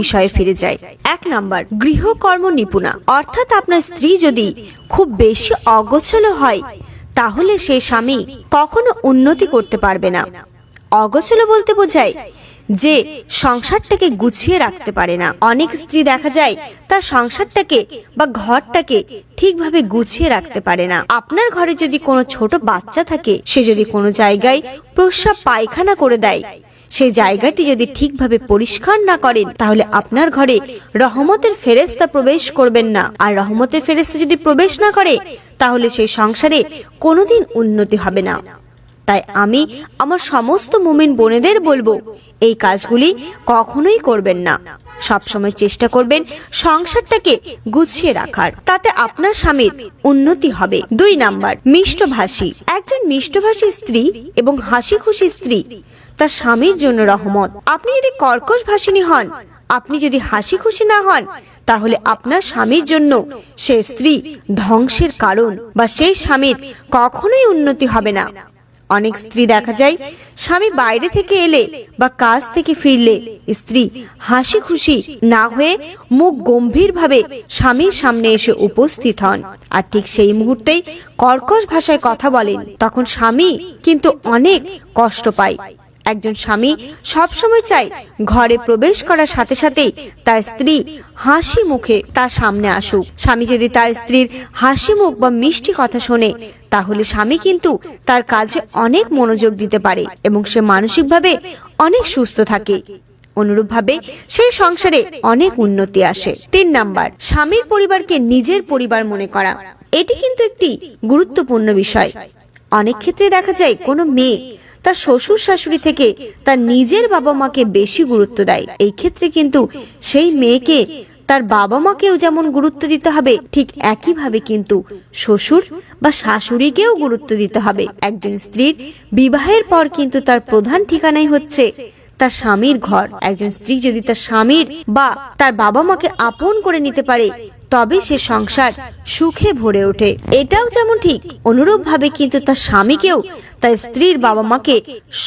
বিষয়ে ফিরে যায়। এক নাম্বার, গৃহকর্ম নিপুণা। অর্থাৎ আপনার স্ত্রী যদি খুব বেশি অগোছলো হয়, তাহলে সে স্বামী কখনো উন্নতি করতে পারবে না। অগোছলো বলতে বোঝায় যে সংসারটাকে গুছিয়ে রাখতে পারে না। অনেক স্ত্রী দেখা যায় তার সংসারটাকে বা ঘরটাকে ঠিকভাবে গুছিয়ে রাখতে পারে না। আপনার ঘরে যদি কোনো ছোট বাচ্চা থাকে, সে যদি কোনো জায়গায় প্রস্রাব পায়খানা করে দেয় সেই জায়গাটি যদি ঠিকভাবে পরিষ্কার না করেন, তাহলে আপনার ঘরে রহমতের ফেরেস্তা প্রবেশ করবেন না। আর রহমতের ফেরেস্তা যদি প্রবেশ না করে, তাহলে সেই সংসারে কোনোদিন উন্নতি হবে না। তাই আমি আমার সমস্ত মুমিন বোনেদের বলব, এই কাজগুলি কখনোই করবেন না। সবসময় চেষ্টা করবেন সংসারটাকে গুছিয়ে রাখার। তাতে আপনার স্বামীর উন্নতি হবে। দুই নাম্বার, মিষ্টভাষী। একজন মিষ্টভাষী স্ত্রী এবং হাসি খুশি স্ত্রী তার স্বামীর জন্য রহমত। আপনি যদি কর্কশ ভাষিনী হন, আপনি যদি হাসি খুশি না হন, তাহলে আপনার স্বামীর জন্য সে স্ত্রী ধ্বংসের কারণ বা সেই স্বামীর কখনোই উন্নতি হবে না। অনেক স্ত্রী দেখা যায়, স্বামী বাইরে থেকে এলে বা কাজ থেকে ফিরলে স্ত্রী হাসি খুশি না হয়ে মুখ গম্ভীরভাবে স্বামীর সামনে এসে উপস্থিত হন। আর ঠিক সেই মুহূর্তেই কর্কশ ভাষায় কথা বলেন, তখন স্বামী কিন্তু অনেক কষ্ট পায়। একজন স্বামী সবসময় চায় ঘরে প্রবেশ করার সাথে সাথেই তার স্ত্রী হাসি মুখে তার সামনে আসুক। স্বামী যদি তার স্ত্রীর হাসি মুখ বা মিষ্টি কথা শোনে, তাহলে স্বামী কিন্তু তার কাজে অনেক মনোযোগ দিতে পারে এবং সে মানসিকভাবে অনেক সুস্থ থাকে। অনুরূপভাবে সেই সংসারে অনেক উন্নতি আসে। তিন নাম্বার, স্বামীর পরিবারকে নিজের পরিবার মনে করা। এটি কিন্তু একটি গুরুত্বপূর্ণ বিষয়। অনেক ক্ষেত্রে দেখা যায় কোনো মেয়ে তার শ্বশুর শাশুড়ি থেকে তার নিজের বাবা মাকে বেশি গুরুত্ব দেয়। এই ক্ষেত্রে কিন্তু সেই মেয়েকে তার বাবা মাকেও যেমন গুরুত্ব দিতে হবে, ঠিক একইভাবে কিন্তু শ্বশুর বা শাশুড়িকেও গুরুত্ব দিতে হবে। একজন স্ত্রীর বিবাহের পর কিন্তু তার প্রধান ঠিকানাই হচ্ছে তার স্বামীর ঘর। একজন স্ত্রী যদি তার স্বামীর বা তার বাবা মাকে আপন করে নিতে পারে, তবে সে সংসার সুখে ভরে ওঠে। এটাও যেমন ঠিক অনুরূপ ভাবে কিন্তু তার স্বামীকেও তার স্ত্রীর বাবা মাকে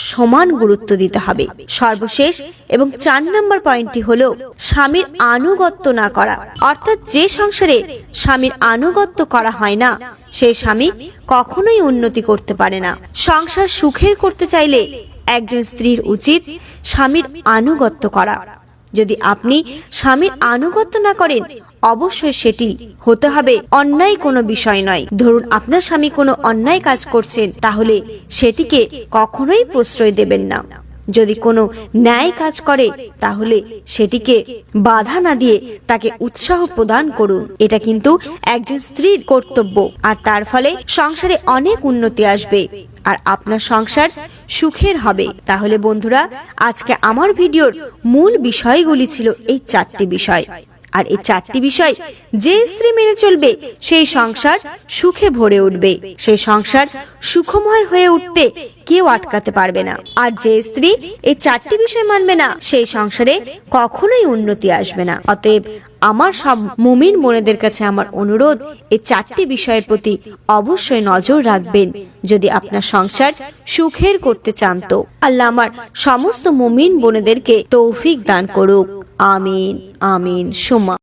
সমান গুরুত্ব দিতে হবে। সর্বশেষ এবং চার নম্বর পয়েন্টটি হলো স্বামীর আনুগত্য না করা। অর্থাৎ যে সংসারে স্বামীর আনুগত্য করা হয় না, সেই স্বামী কখনোই উন্নতি করতে পারে না। সংসার সুখের করতে চাইলে একজন স্ত্রীর উচিত স্বামীর আনুগত্য করা। যদি আপনি স্বামীর আনুগত্য না করেন, অবশ্যই সেটি হতে হবে অন্যায় কোনো বিষয় নয়। ধরুন আপনার স্বামী কোনো অন্যায় কাজ করছেন, তাহলে সেটিকে কখনোই প্রশ্রয় দেবেন না। যদি কোনো ন্যায় কাজ করে, তাহলে সেটিকে বাধা না দিয়ে তাকে উৎসাহ প্রদান করুন। এটা কিন্তু একজন স্ত্রীর কর্তব্য, আর তার ফলে সংসারে অনেক উন্নতি আসবে, আর আপনার সংসার সুখের হবে। তাহলে বন্ধুরা, আজকে আমার ভিডিওর মূল বিষয়গুলি ছিল এই চারটি বিষয়। আর এই চারটি বিষয় যে স্ত্রী মেনে চলবে সেই সংসার সুখে ভরে উঠবে। সেই সংসার সুখময় হয়ে উঠতে কেউ আটকাতে পারবে না। আর যে স্ত্রী এই চারটি বিষয় মানবে না সেই সংসারে কখনোই উন্নতি আসবে না। অতএব আমার সব মুমিন মনেদের কাছে আমার অনুরোধ, এই চারটি বিষয়ের প্রতি অবশ্যই নজর রাখবেন। যদি আপনার সংসার সুখের করতে চান তো আল্লাহ আমার সমস্ত মুমিন বোনেদেরকে তৌফিক দান করুক। আমিন আমিন, সুমা।